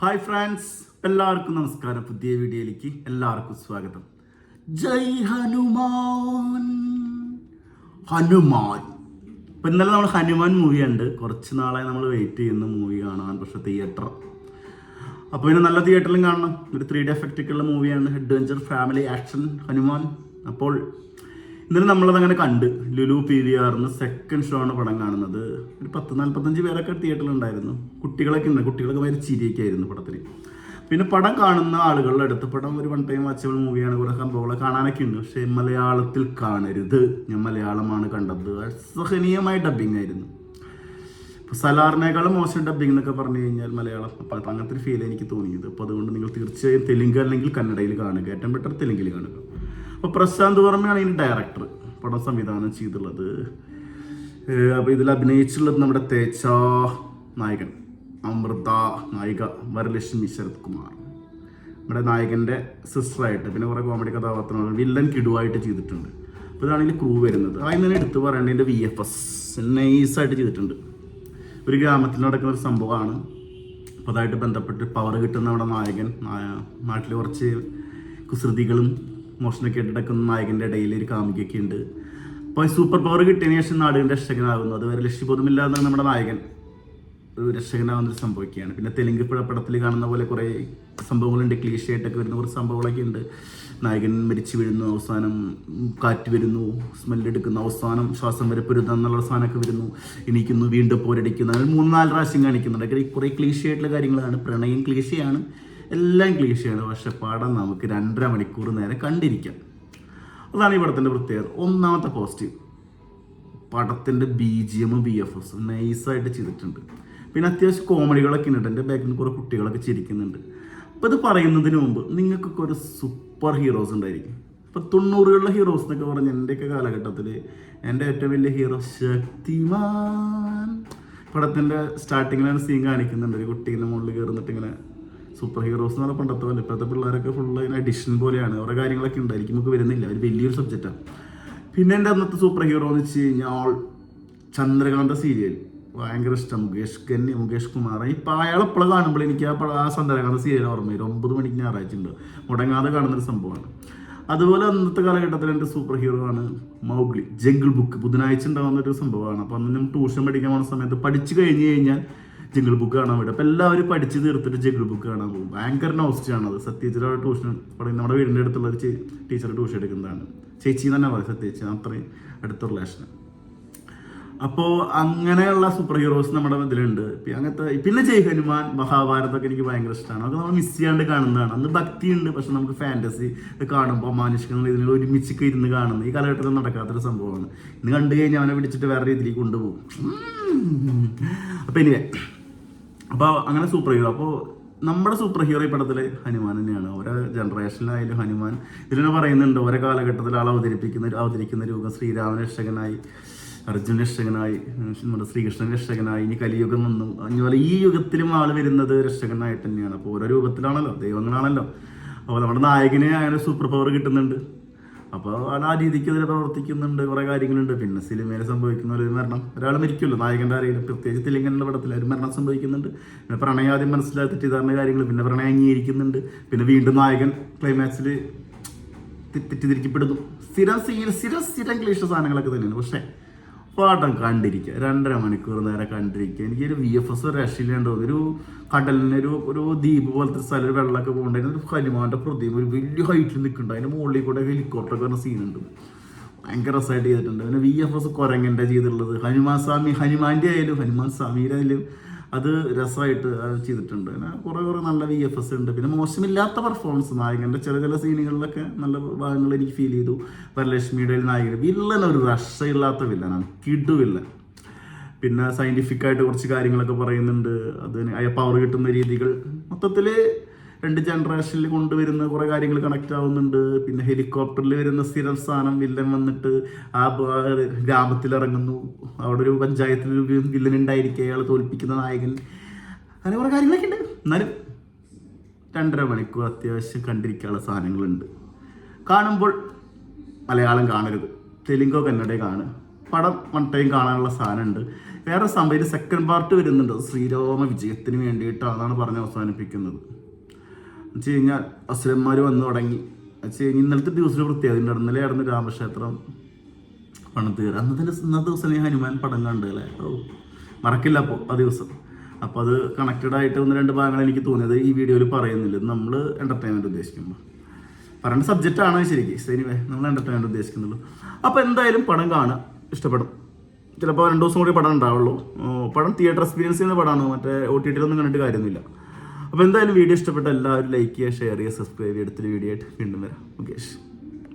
Hi friends എല്ലാവർക്കും നമസ്കാരം. പുതിയ വീഡിയോയിലേക്ക് എല്ലാവർക്കും സ്വാഗതം. ജയ് ഹനുമാൻ. ഹനുമാൻ. ഇപ്പം ഇന്നലെ നമ്മൾ ഹനുമാൻ മൂവി ഉണ്ട് കുറച്ച് നാളായി നമ്മൾ വെയിറ്റ് ചെയ്യുന്ന മൂവി കാണാൻ പക്ഷേ തിയേറ്റർ അപ്പോൾ പിന്നെ നല്ല തിയേറ്ററിലും കാണണം. ഒരു ത്രീ ഡി എഫക്റ്റ് ഉള്ള മൂവിയാണ് അഡ്വഞ്ചർ ഫാമിലി ആക്ഷൻ ഹനുമാൻ. അപ്പോൾ ഇന്നലെ നമ്മളത് അങ്ങനെ കണ്ട്. ലുലു പി വി ആറിന് സെക്കൻഡ് ഷോ ആണ് പടം കാണുന്നത്. ഒരു പത്ത് നാൽപ്പത്തഞ്ച് പേരൊക്കെ തിയേറ്ററിൽ ഉണ്ടായിരുന്നു കുട്ടികളൊക്കെ ഉണ്ട്. കുട്ടികളൊക്കെ ഭയങ്കര ചിരിയൊക്കെ ആയിരുന്നു പടത്തിൽ പിന്നെ പടം കാണുന്ന ആളുകളുടെ അടുത്ത് പടം ഒരു വൺ ടൈം വാച്ചബിൾ മൂവിയാണ് കുറേ സംഭവങ്ങളെ കാണാനൊക്കെ ഉണ്ട്. പക്ഷേ മലയാളത്തിൽ കാണരുത്. ഞാൻ മലയാളമാണ് കണ്ടത്. അസഹനീയമായ ഡബിങ് ആയിരുന്നു. ഇപ്പോൾ സലാറിനേക്കാളും മോശം ഡബിങ് എന്നൊക്കെ പറഞ്ഞു കഴിഞ്ഞാൽ മലയാളം അപ്പം അങ്ങനത്തെ ഒരു ഫീൽ എനിക്ക് തോന്നിയത്. അപ്പോൾ അതുകൊണ്ട് നിങ്ങൾ തീർച്ചയായും തെലുങ്ക് അല്ലെങ്കിൽ കന്നഡയിൽ കാണുക. ഏറ്റവും ബെറ്റർ തെലുങ്കിൽ കാണുക. അപ്പോൾ പ്രശാന്ത് വർമ്മയാണ് ഇതിന് ഡയറക്ടർ പടം സംവിധാനം ചെയ്തുള്ളത്. അപ്പോൾ ഇതിൽ അഭിനയിച്ചിട്ടുള്ളത് നമ്മുടെ തേച്ച നായകൻ അമൃത നായിക വരലക്ഷ്മി ശരത് കുമാർ നമ്മുടെ നായകന്റെ സിസ്റ്ററായിട്ട് പിന്നെ കുറേ കോമഡി കഥാപാത്രങ്ങൾ വില്ലൻ കിടുവായിട്ട് ചെയ്തിട്ടുണ്ട്. അപ്പോൾ ഇതാണ് ഇതിൽ ക്രൂ വരുന്നത്. അതിന് തന്നെ എടുത്ത് പറയേണ്ടതിന്റെ വി എഫ് എസ് നൈസായിട്ട് ചെയ്തിട്ടുണ്ട്. ഒരു ഗ്രാമത്തിൽ നടക്കുന്ന ഒരു സംഭവമാണ്. അപ്പോൾ അതായിട്ട് ബന്ധപ്പെട്ട് പവർ കിട്ടുന്ന നമ്മുടെ നായകൻ നാട്ടിൽ കുറച്ച് കുസൃതികളും മോഷണമൊക്കെ ആയിട്ട് നടക്കുന്ന നായകന്റെ ഇടയിൽ ഒരു കാമുകിയൊക്കെ ഉണ്ട് അപ്പോൾ സൂപ്പർ പവർ കിട്ടിയതിന് ശേഷം നാടിന്റെ രക്ഷകനാകുന്നു അതുവരെ ലക്ഷ്യബോധമില്ലാതെ നമ്മുടെ നായകൻ ഒരു രക്ഷകനാകുന്നൊരു സംഭവിക്കുകയാണ് പിന്നെ തെലുങ്ക് പടത്തിൽ കാണുന്ന പോലെ കുറേ സംഭവങ്ങളുണ്ട്. ക്ലീഷയായിട്ടൊക്കെ വരുന്ന കുറേ സംഭവങ്ങളൊക്കെ ഉണ്ട്. നായകൻ മരിച്ചു വീഴുന്നു അവസാനം കാറ്റ് വരുന്നു സ്മെല്ലെടുക്കുന്നു അവസാനം ശ്വാസം വരെ പൊരുന്ന എന്നുള്ള സാധനമൊക്കെ വരുന്നു. എനിക്കുന്നു വീണ്ടും പോരടിക്കുന്നു. അങ്ങനെ മൂന്നാൽ പ്രാവശ്യം കാണിക്കുന്നുണ്ട്. അങ്ങനെ കുറേ ക്ലീഷയായിട്ടുള്ള കാര്യങ്ങളാണ്. പ്രണയം ക്ലീഷയാണ്. എല്ലാം ക്ലീഷയാണ് പക്ഷെ പടം നമുക്ക് രണ്ടര മണിക്കൂർ നേരം കണ്ടിരിക്കാം. അതാണ് ഈ പടത്തിന്റെ പ്രത്യേകത. ഒന്നാമത്തെ പോസിറ്റീവ് പടത്തിന്റെ ബി ജി എമ്മും ബി എഫ് എസും നൈസായിട്ട് ചെയ്തിട്ടുണ്ട്. പിന്നെ അത്യാവശ്യം കോമഡികളൊക്കെ ഉണ്ട്. എന്റെ ബാക്കിൽ കുറേ കുട്ടികളൊക്കെ ചിരിക്കുന്നുണ്ട്. അപ്പോൾ ഇത് പറയുന്നതിന് മുമ്പ് നിങ്ങൾക്കൊക്കെ ഒരു സൂപ്പർ ഹീറോസ് ഉണ്ടായിരിക്കും. ഇപ്പോൾ തൊണ്ണൂറുകളിലെ ഹീറോസ് എന്നൊക്കെ പറഞ്ഞ എന്റെയൊക്കെ കാലഘട്ടത്തിൽ എന്റെ ഏറ്റവും വലിയ ഹീറോ ശക്തിമാൻ. പടത്തിന്റെ സ്റ്റാർട്ടിങ്ങിലാണ് സീൻ കാണിക്കുന്നുണ്ട്. ഒരു കുട്ടീന്റെ മുകളിൽ കയറുന്നിട്ട് ഇങ്ങനെ സൂപ്പർ ഹീറോസ് എന്ന് പറഞ്ഞാൽ പണ്ടത്തെ പോലെ. ഇപ്പോഴത്തെ പിള്ളേരൊക്കെ ഫുൾ അതിന് അഡിഷൻ പോലെയാണ്. ഓരോ കാര്യങ്ങളൊക്കെ ഉണ്ടായിരിക്കും. നമുക്ക് വരുന്നില്ല. ഒരു വലിയൊരു സബ്ജക്റ്റാണ് പിന്നെ എന്റെ അന്നത്തെ സൂപ്പർ ഹീറോ എന്ന് വെച്ച് കഴിഞ്ഞാൽ ചന്ദ്രകാന്ത സീരിയൽ ഭയങ്കര ഇഷ്ടം. മുകേഷ് കന്നി മുകേഷ് കുമാർ. ഇപ്പം അയാൾ എപ്പോഴും കാണുമ്പോൾ എനിക്ക് ആ ആ ചന്ദ്രകാന്ത സീരിയൽ ഓർമ്മ വരും. ഒമ്പത് മണിക്ക് ഞായറാഴ്ച ഉണ്ട്. മുടങ്ങാതെ കാണുന്നൊരു സംഭവമാണ്. അതുപോലെ അന്നത്തെ കാലഘട്ടത്തിൽ എന്റെ സൂപ്പർ ഹീറോ ആണ് മൗഗ്ലി ജംഗിൾ ബുക്ക് ബുധനാഴ്ച ഉണ്ടാകുന്ന ഒരു സംഭവമാണ്. അപ്പം അന്ന് ഞാൻ ട്യൂഷൻ പഠിക്കാൻ പോകുന്ന സമയത്ത് പഠിച്ചു കഴിഞ്ഞ് കഴിഞ്ഞാൽ ജംഗിൾ ബുക്ക് കാണാൻ വിടും അപ്പം എല്ലാവരും പഠിച്ച് തീർത്തിട്ട് ജിംഗിൾ ബുക്ക് കാണാൻ പോകും. ഭയങ്കര അത്. സത്യജിയുടെ ട്യൂഷൻ പറയുന്നത് നമ്മുടെ വീടിന്റെ അടുത്തുള്ള ഒരു ടീച്ചർ ട്യൂഷൻ എടുക്കുന്നതാണ്. ചേച്ചി തന്നെ പറയും സത്യേച്ചി അത്രയും അടുത്ത റിലേഷൻ അപ്പോൾ അങ്ങനെയുള്ള സൂപ്പർ ഹീറോസ് നമ്മുടെ ഇതിലുണ്ട്. അങ്ങനത്തെ പിന്നെ ജയ് ഹനുമാൻ മഹാഭാരതമൊക്കെ എനിക്ക് ഭയങ്കര ഇഷ്ടമാണ് അതൊക്കെ നമ്മൾ മിസ് ചെയ്യാണ്ട് കാണുന്നതാണ്. അന്ന് ഭക്തിയുണ്ട് പക്ഷെ നമുക്ക് ഫാന്റസി കാണുമ്പോൾ മാനുഷികങ്ങൾ ഇതിന് ഒരുമിച്ച് ഇരുന്ന് കാണുന്നത് ഈ കാലഘട്ടത്തിൽ നടക്കാത്തൊരു സംഭവമാണ്. ഇന്ന് കണ്ടു കഴിഞ്ഞാൽ അവനെ പിടിച്ചിട്ട് വേറെ രീതിയിലേക്ക് കൊണ്ടുപോകും. അപ്പോൾ ഇനി അപ്പോൾ അങ്ങനെ സൂപ്പർ ഹീറോ അപ്പോൾ നമ്മുടെ സൂപ്പർ ഹീറോ ഈ പടത്തിൽ ഹനുമാൻ തന്നെയാണ്. ഓരോ ജനറേഷനിലായാലും ഹനുമാൻ. ഇതിനെ പറയുന്നുണ്ട് ഓരോ കാലഘട്ടത്തിൽ ആൾ അവതരിപ്പിക്കുന്ന അവതരിക്കുന്ന രൂപം. ശ്രീരാമൻ രക്ഷകനായി അർജുന രക്ഷകനായി നമ്മുടെ ശ്രീകൃഷ്ണൻ രക്ഷകനായി ഇനി കലിയുഗം വന്നു. അതുപോലെ ഈ യുഗത്തിലും ആൾ വരുന്നത് രക്ഷകനായിട്ട് തന്നെയാണ്. അപ്പോൾ ഓരോ രൂപത്തിലാണല്ലോ ദൈവങ്ങളാണല്ലോ. അപ്പോൾ നമ്മുടെ നായകനെ അങ്ങനെ സൂപ്പർ പവർ കിട്ടുന്നുണ്ട്. അപ്പോൾ ആൾ ആ രീതിക്ക് അതിൽ പ്രവർത്തിക്കുന്നുണ്ട് കുറേ കാര്യങ്ങളുണ്ട്. പിന്നെ സിനിമയിൽ സംഭവിക്കുന്ന ഒരു മരണം. ഒരാൾ മരിക്കുമല്ലോ നായകന്റെ ആരെങ്കിലും. പ്രത്യേകിച്ച് തെലുങ്കനുള്ള പടത്തിൽ ഒരു മരണം സംഭവിക്കുന്നുണ്ട്. പിന്നെ പ്രണയാദ്യം മനസ്സിലാക്കി തെറ്റിദ്ധാരണ കാര്യങ്ങൾ പിന്നെ പ്രണയം അംഗീകരിക്കുന്നുണ്ട്. പിന്നെ വീണ്ടും നായകൻ ക്ലൈമാക്സിൽ തെറ്റിദ്ധരിക്കപ്പെടുന്നു. സ്ഥിരം സ്ഥിരം സ്ഥിരം ക്ലീഷ സാധനങ്ങളൊക്കെ തന്നെയാണ്. പക്ഷേ പാട്ടം കണ്ടിരിക്കുക. രണ്ടര മണിക്കൂർ നേരം കണ്ടിരിക്കുക. എനിക്കൊരു വി എഫ് എസ് ഒരു രക്ഷയില്ലാണ്ട് തോന്നി ഒരു കടലിനൊരു ഒരു ദ്വീപ് പോലത്തെ സ്ഥലം ഒരു വെള്ളമൊക്കെ പോകണ്ടായിരുന്നു. ഒരു ഹനുമാന്റെ പ്രതിമ ഒരു വലിയ ഹൈറ്റിൽ നിൽക്കുന്നുണ്ട്. അതിന്റെ മുകളിൽ കൂടെ ഹെലികോപ്റ്റർ ഒക്കെ സീനുണ്ട് ഭയങ്കര രസമായിട്ട് ചെയ്തിട്ടുണ്ട്. പിന്നെ വി എഫ് എസ് കുരങ്ങന്റെ ചെയ്തിട്ടുള്ളത്. ഹനുമാൻ സ്വാമി ഹനുമാന്റെ ആയാലും ഹനുമാൻ സ്വാമിയുടെ ആയാലും അത് രസമായിട്ട് ചെയ്തിട്ടുണ്ട്. പിന്നെ കുറേ കുറേ നല്ല വി എഫ് എസ് ഉണ്ട്. പിന്നെ മോശമില്ലാത്ത പെർഫോമൻസ് നായകന്റെ ചില ചില സീനുകളിലൊക്കെ നല്ല ഭാഗങ്ങൾ എനിക്ക് ഫീൽ ചെയ്തു. വരലക്ഷ്മിയുടെ നായകൻ. വില്ലൻ ഒരു രക്ഷയില്ലാത്ത വില്ലനാണ്. കിഡു വില്ലൻ. പിന്നെ സയന്റിഫിക്കായിട്ട് കുറച്ച് കാര്യങ്ങളൊക്കെ പറയുന്നുണ്ട്. അതിന് അയ പവർ കിട്ടുന്ന രീതികൾ. മൊത്തത്തിൽ രണ്ട് ജനറേഷനിൽ കൊണ്ടുവരുന്ന കുറേ കാര്യങ്ങൾ കണക്ട് ആവുന്നുണ്ട്. പിന്നെ ഹെലികോപ്റ്ററിൽ വരുന്ന സ്ഥിരം സ്ഥാനം വില്ലൻ വന്നിട്ട് ആ ഗ്രാമത്തിൽ ഇറങ്ങുന്നു. അവിടെ ഒരു പഞ്ചായത്തിൽ വില്ലൻ ഉണ്ടായിരിക്കുക അയാൾ തോൽപ്പിക്കുന്ന നായകൻ. അങ്ങനെ കുറേ കാര്യങ്ങളൊക്കെ ഉണ്ട്. എന്നാലും രണ്ടര മണിക്കൂർ അത്യാവശ്യം കണ്ടിരിക്കാനുള്ള സാധനങ്ങളുണ്ട്. കാണുമ്പോൾ മലയാളം കാണരുത്. തെലുങ്കോ കന്നഡയോ കാണുക. പടം വൺ ടൈം കാണാനുള്ള സാധനമുണ്ട്. വേറെ സമയത്ത് സെക്കൻഡ് പാർട്ട് വരുന്നുണ്ട്. ശ്രീരാമ വിജയത്തിന് വേണ്ടിയിട്ടാണെന്നാണ് പറഞ്ഞ് അവസാനിപ്പിക്കുന്നത്. വെച്ച് കഴിഞ്ഞാൽ അസുരന്മാർ വന്നു തുടങ്ങി. വെച്ച് കഴിഞ്ഞാൽ ഇന്നലത്തെ ദിവസം പ്രത്യേകത ഉണ്ട്. ഇന്നലെ ആയിരുന്നു രാമക്ഷേത്രം പണിത് കയറി അന്നത്തെ ഇന്നത്തെ ദിവസം ഞാൻ ഹനുമാൻ പടം കണ്ടു അല്ലേ? ഓ മറക്കില്ല അപ്പോൾ ആ ദിവസം. അപ്പോൾ അത് കണക്റ്റഡ് ആയിട്ട് ഒന്ന് രണ്ട് ഭാഗങ്ങൾ എനിക്ക് തോന്നിയത്. ഈ വീഡിയോയിൽ പറയുന്നില്ല. നമ്മൾ എന്റർടൈൻമെന്റ് ഉദ്ദേശിക്കുമ്പോൾ പറയേണ്ട സബ്ജക്റ്റ് ആണോ ശരിക്കും. എനിവേ നമ്മൾ എന്റർടൈൻമെന്റ് ഉദ്ദേശിക്കുന്നുള്ളൂ. അപ്പോൾ എന്തായാലും പടം കാണുക. ഇഷ്ടപ്പെടും. ചിലപ്പോൾ രണ്ട് ദിവസം കൂടി പടം ഉണ്ടാവുള്ളൂ. പടം തിയേറ്റർ എക്സ്പീരിയൻസ് ചെയ്യുന്ന പടമാണ് മറ്റേ ഒ ടി ടിയിലൊന്നും കണ്ടിട്ട് കാര്യമൊന്നുമില്ല. അപ്പോൾ എന്തായാലും വീഡിയോ ഇഷ്ടപ്പെട്ട എല്ലാവരും ലൈക്ക് ചെയ്യുക ഷെയർ ചെയ്യുക സബ്സ്ക്രൈബ് ചെയ്യുക. അടുത്തൊരു വീഡിയോ ആയിട്ട് വീണ്ടും വരാം. ഓക്കെ